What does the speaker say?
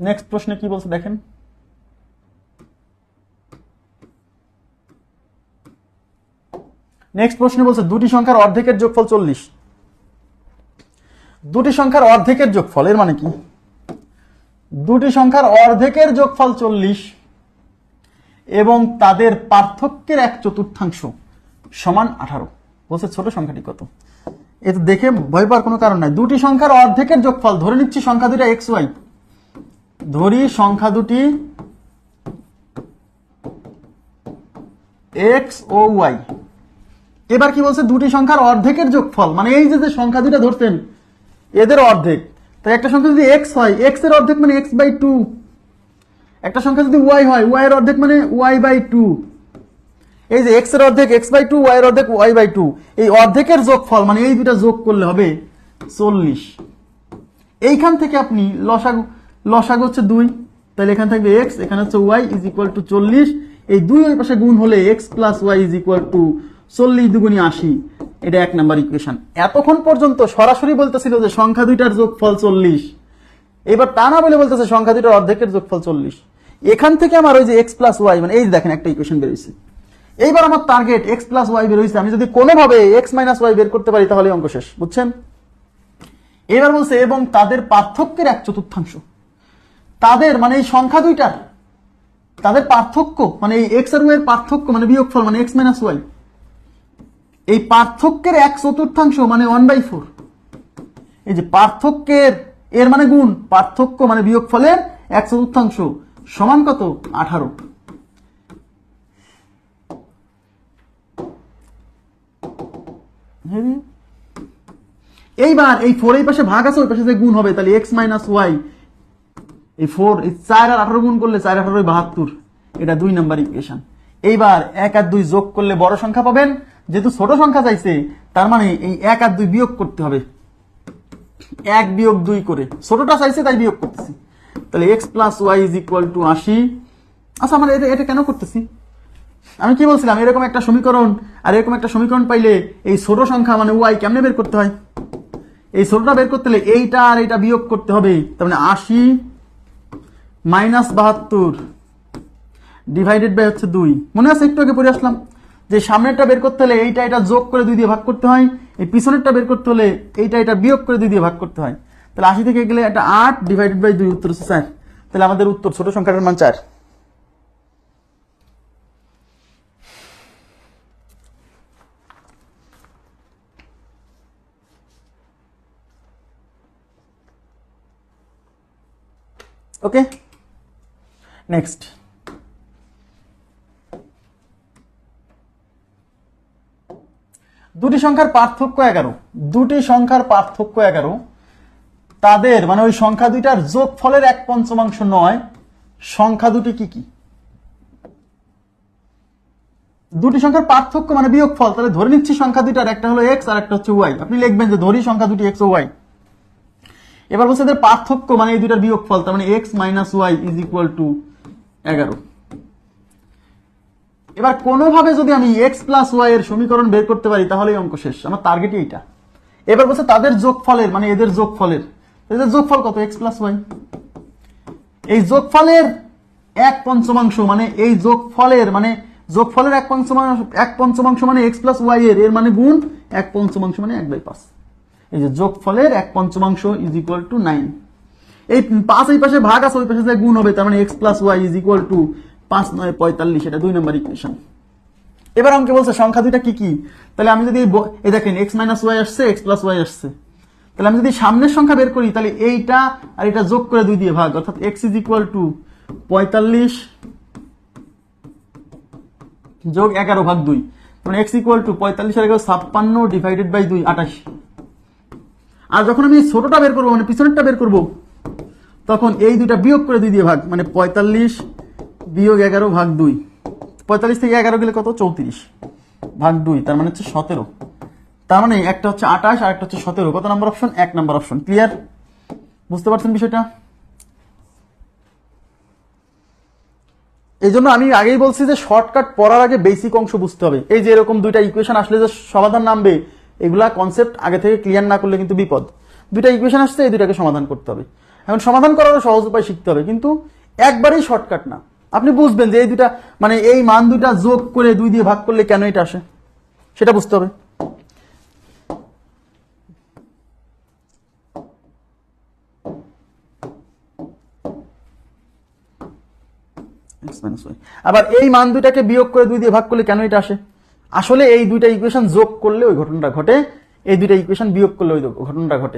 Next প্রশ্নে কি বলছে দেখেন। নেক্সট প্রশ্নে বলছে দুটি সংখ্যার অর্ধেকের যোগফল চল্লিশ। দুটি সংখ্যার অর্ধেকের যোগফল, এর মানে কি? দুটি সংখ্যার অর্ধেকের যোগফল চল্লিশ এবং তাদের পার্থক্যের এক চতুর্থাংশ সমান আঠারো। বলছে ছোট সংখ্যাটি কত? এ তো দেখে ভয় পাওয়ার কোনো কারণ নাই। দুটি সংখ্যার অর্ধেকের যোগফল, ধরে নিচ্ছি সংখ্যা দুটা এক্স ওয়াই ধরি সংখ্যা দুটি। এক্স ও ওয়াই এবার কি বলছে? দুটি সংখ্যার অর্ধেকের যোগফল। মানে এই যে যে সংখ্যা দুটা ধরতেন এদের অর্ধেক। তাই একটা সংখ্যা যদি এক্স হয় এক্সের অর্ধেক মানে এক্স বাই টু একটা সংখ্যা যদি ওয়াই হয় ওয়াই এর অর্ধেক মানে ওয়াই বাই টু এই যে এক্সের অর্ধেক এক্স বাই টু ওয়াই এর অর্ধেক ওয়াই বাই টু এই অর্ধেকের যোগফল মানে এই দুটা যোগ করলে হবে চল্লিশ। এইখান থেকে আপনি লসাগু লসাগু হচ্ছে দুই, তাহলে এখানে থাকবে এক্স এখানে হচ্ছে ওয়াই ইজ ইকুয়াল টু চল্লিশ। এই দুই ওই পাশে গুণ হলে X plus Y is equal to চল্লিশ দুগুণি আশি। এটা এক নাম্বার ইকুয়েশন এতক্ষণ পর্যন্ত সরাসরি বলতেছিল যে সংখ্যা দুইটার যোগফল চল্লিশ। এবার তা না বলে বলতেছে সংখ্যা দুইটার অর্ধেকের যোগফল চল্লিশ। এখান থেকে আমার ওই যে এক্স প্লাস ওয়াই মানে এই দেখেন একটা ইকুয়েশন বেরোইছে এইবার আমার টার্গেট এক্স প্লাস ওয়াই বেরোইছে আমি যদি কোনোভাবে এক্স মাইনাস ওয়াই বের করতে পারি তাহলে অঙ্ক শেষ, বুঝছেন? এবার বলছে, এবং তাদের পার্থক্যের এক চতুর্থাংশ। তাদের মানে এই সংখ্যা দুইটার তাদের পার্থক্য মানে এই এক্স আর ওয়াই পার্থক্য মানে বিয়োগফল মানে এক্স মাইনাস ওয়াই এই পার্থক্যের এক চতুর্থাংশ মানে ওয়ান বাই ফোর এই যে পার্থক্যের, এর মানে গুণ, পার্থক্য মানে বিয়োগফলের এক চতুর্থাংশ, সমান কত? আঠারো। এইবার, এই ফোর এই পাশে ভাগ আছে, ওই পাশে যে গুণ হবে, তাহলে এক্স মাইনাস ওয়াই এই ফোর এই চার আর আঠারো গুণ করলে চার আঠারো বাহাত্তর। এটা দুই নাম্বার ইকুয়েশন এইবার এক আর দুই যোগ করলে বড় সংখ্যা পাবেন। যেহেতু ছোট সংখ্যা চাইছে, তার মানে এই এক আর দুই বিয়োগ করতে হবে। এক বিয়োগ দুই করে। ছোটটা চাইছে, তাই বিয়োগ করতেছি। তাহলে x plus y is equal to আশি। আচ্ছা আমরা এটা এটা কেন করতেছি? আমি কি বলছিলাম, এরকম একটা সমীকরণ, আর এরকম একটা সমীকরণ পাইলে এই ছোট সংখ্যা মানে ওয়াই কেমনে বের করতে হয়? এই ছোটটা বের করতে হলে এইটা আর এইটা বিয়োগ করতে হবে। তার মানে আশি মাইনাস বাহাত্তর ডিভাইডেড বাই হচ্ছে দুই। মনে আছে? একটু আগে পড়ে আসলাম যে সামনেরটা বের করতে হলে এইটা এটা যোগ করে দুই দিয়ে ভাগ করতে হয়। এই পিছনেরটা বের করতে হলে এইটা এটা বিয়োগ করে দুই দিয়ে ভাগ করতে হয়। তাহলে আশি থেকে গেলে একটা আট ডিভাইডেড বাই দুই উত্তর হচ্ছে চার। তাহলে আমাদের উত্তর, ছোট সংখ্যাটার মান চার। ওকে নেক্সট দুটি সংখ্যার পার্থক্য এগারো। দুটি সংখ্যার পার্থক্য এগারো। তাদের মানে ওই সংখ্যা দুইটার যোগফলের এক পঞ্চমাংশ নয়। সংখ্যা দুটি কি কি? দুটি সংখ্যার পার্থক্য মানে বিয়োগফল। তাহলে ধরে নিচ্ছি সংখ্যা দুইটার, একটা হলো এক্স আর একটা হচ্ছে ওয়াই আপনি লিখবেন যে ধরি সংখ্যা দুটি এক্স ও ওয়াই এবার বলছে এদের পার্থক্য মানে এই দুইটার বিয়োগফল, তার মানে x minus y is equal to এগারো। এবার কোনোভাবে যদি আমি এক্স প্লাস ওয়াই এর সমীকরণ বের করতে পারি, তাহলেই অঙ্ক শেষ। আমার টার্গেট এইটা। এবার বলছে তাদের যোগফলের মানে এদের যোগফলের। এদের যোগফল কত? এক্স প্লাস ওয়াই এই যোগফলের এক পঞ্চমাংশ মানে এই যোগফলের মানে যোগফলের এক পঞ্চমাংশ এক পঞ্চমাংশ মানে এক্স প্লাস ওয়াই এর এর মানে গুণ এক পঞ্চমাংশ মানে এক বাই পাঁচ। এই যে যোগফলের এক পঞ্চমাংশ ইজ ইকুয়াল টু নাইন এই পাঁচ এই পাশে ভাগ আছে, ওই পাশে যে গুণ হবে, তার মানে x plus y is equal to পাঁচ নয় পঁয়তাল্লিশ, এটা দুই নম্বর ইকুয়েশন এবার আমাকে বলছে সংখ্যা দুইটা কি কি? তাহলে আমি যদি এই দেখেন এক্স মাইনাস ওয়াই আসছে এক্স প্লাস ওয়াই আসছে। তাহলে আমি যদি সামনের সংখ্যা বের করি, তাহলে এইটা আর এটা যোগ করে দুই দিয়ে ভাগ, অর্থাৎ এক্স ইজ ইকুয়াল টু পঁয়তাল্লিশ যোগ এগারো ভাগ দুই। মানে এক্স ইকুয়াল টু পঁয়তাল্লিশ আর এগারো, ছাপ্পান্ন ডিভাইডেড বাই দুই, আঠাশ। আর যখন আমি ছোটটা বের করব মানে পিছনেরটা বের করব তখন এই দুইটা বিয়োগ করে দুই দিয়ে ভাগ মানে পঁয়তাল্লিশ বিয়োগ এগারো ভাগ দুই। পঁয়তাল্লিশ থেকে এগারো গেলে কত? চৌত্রিশ ভাগ দুই, তার মানে হচ্ছে সতেরো। তার মানে একটা হচ্ছে আঠাশ আর একটা হচ্ছে সতেরো। কত নাম্বার অপশন এক নাম্বার অপশন ক্লিয়ার বুঝতে পারছেন বিষয়টা? এই জন্য আমি আগেই বলছি যে শর্টকাট পড়ার আগে বেসিক অংশ বুঝতে হবে। এই যে এরকম দুইটা ইকুয়েশন আসলে যে সমাধান নামবে, এগুলা কনসেপ্ট আগে থেকে ক্লিয়ার না করলে কিন্তু বিপদ। দুইটা ইকুয়েশন আসছে, এই দুইটাকে সমাধান করতে হবে। এখন সমাধান করারও সহজ উপায় শিখতে হবে, কিন্তু একবারেই শর্টকাট না। আপনি বুঝবেন যে এই দুটা মানে এই মান দুটা যোগ করে দুই দিয়ে ভাগ করলে কেন এটা আসে? সেটা বুঝতে হবে। আবার এই মান দুটাকে বিয়োগ করে দুই দিয়ে ভাগ করলে কেন এটা আসে? আসলে এই দুইটা ইকুয়েশন যোগ করলে ওই ঘটনাটা ঘটে, এই দুইটা ইকুয়েশন বিয়োগ করলে ওই ঘটনাটা ঘটে।